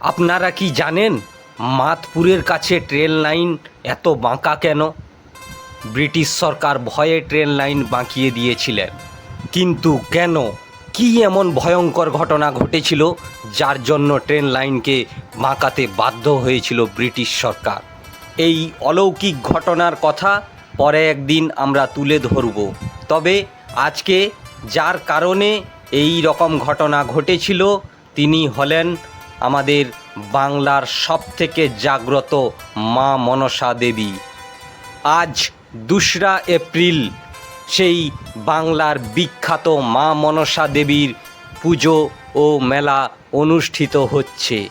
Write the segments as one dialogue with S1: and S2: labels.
S1: আপনারা কি জানেন মাতপুরের কাছে ট্রেন লাইন এত বাঁকা কেন? ব্রিটিশ সরকার ভয়ে ট্রেন লাইন বাঁকিয়ে দিয়েছিলেন। কিন্তু কেন? কি এমন ভয়ঙ্কর ঘটনা ঘটেছিল যার জন্য ট্রেন লাইনকে বাঁকাতে বাধ্য হয়েছিল ব্রিটিশ সরকার? এই অলৌকিক ঘটনার কথা পরে একদিন আমরা তুলে ধরব। তবে আজকে যার কারণে এই রকম ঘটনা ঘটেছিল, তিনি হলেন আমাদের বাংলার সবথেকে জাগ্রত মা মনসা দেবী। আজ দোসরা এপ্রিল, সেই বাংলার বিখ্যাত মা মনসা দেবীর পুজো ও মেলা অনুষ্ঠিত হচ্ছে।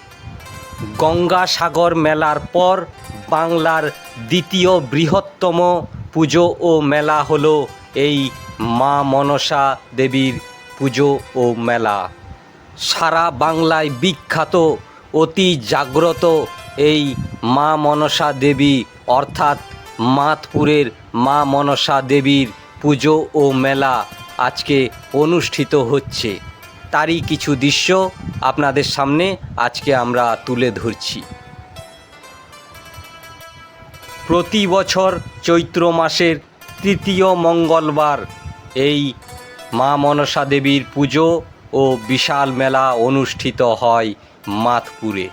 S1: গঙ্গাসাগর মেলার পর বাংলার দ্বিতীয় বৃহত্তম পুজো ও মেলা হলো এই মা মনসা দেবীর পুজো ও মেলা। সারা বাংলায় বিখ্যাত, অতি জাগ্রত এই মা মনসা দেবী, অর্থাৎ মাতপুরের মা মনসা দেবীর পুজো ও মেলা আজকে অনুষ্ঠিত হচ্ছে। তারই কিছু দৃশ্য আপনাদের সামনে আজকে আমরা তুলে ধরছি। প্রতি বছর চৈত্র মাসের তৃতীয় মঙ্গলবার এই মা মনসা দেবীর পুজো ও বিশাল মেলা অনুষ্ঠিত হয় মাতপুরে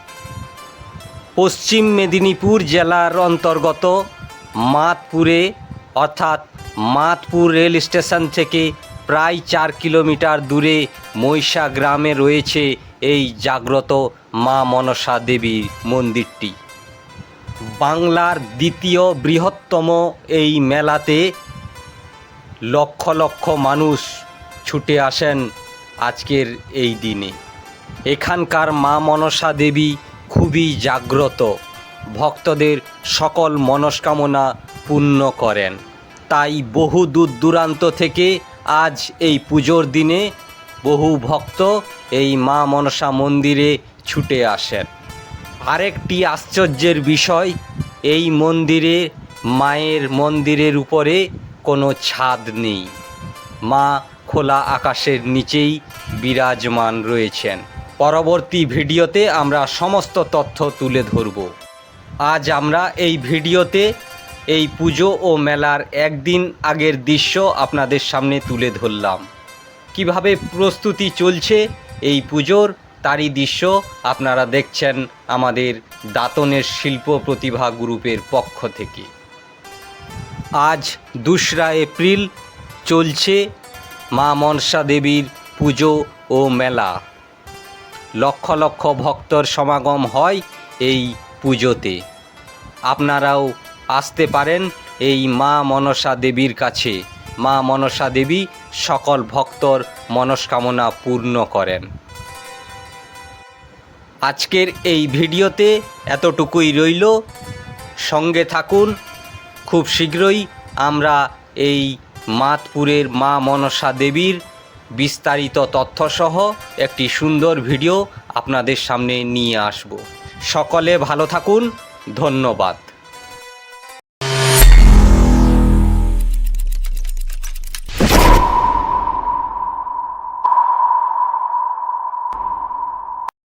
S1: পশ্চিম মেদিনীপুর জেলার অন্তর্গত মাতপুরে অর্থাৎ মাতপুর রেল স্টেশন থেকে প্রায় চার কিলোমিটার দূরে মৈশা গ্রামে রয়েছে এই জাগ্রত মা মনসা দেবীর মন্দিরটি। বাংলার দ্বিতীয় বৃহত্তম এই মেলাতে লক্ষ লক্ষ মানুষ ছুটে আসেন আজকের এই দিনে। এখানকার মা মনসা দেবী খুবই জাগ্রত। ভক্তদের সকল মনস্কামনা পূর্ণ করেন। তাই বহু দূর দূরান্ত থেকে আজ এই পুজোর দিনে বহু ভক্ত এই মা মনসা মন্দিরে ছুটে আসেন। আরেকটি আশ্চর্যের বিষয়, এই মন্দিরে, মায়ের মন্দিরের উপরে কোনো ছাদ নেই। মা খোলা আকাশের নিচেই বিরাজমান রয়েছেন। পরবর্তী ভিডিওতে আমরা সমস্ত তথ্য তুলে ধরব। আজ আমরা এই ভিডিওতে এই পুজো ও মেলার একদিন আগের দৃশ্য আপনাদের সামনে তুলে ধরলাম। কীভাবে প্রস্তুতি চলছে এই পুজোর, তারই দৃশ্য আপনারা দেখছেন আমাদের দাতনের শিল্প প্রতিভা গ্রুপের পক্ষ থেকে। আজ দোসরা এপ্রিল চলছে মা মনসা দেবীর পুজো ও মেলা। লক্ষ লক্ষ ভক্তর সমাগম হয় এই পুজোতে। আপনারাও আসতে পারেন এই মা মনসা দেবীর কাছে। মা মনসা দেবী সকল ভক্তর মনস্কামনা পূর্ণ করেন। আজকের এই ভিডিওতে এতটুকুই রইল। সঙ্গে থাকুন। খুব শীঘ্রই আমরা এই মাতপুরের মা মনসা দেবীর বিস্তারিত তথ্যসহ একটি সুন্দর ভিডিও আপনাদের সামনে নিয়ে আসব। সকলে ভালো থাকুন, ধন্যবাদ।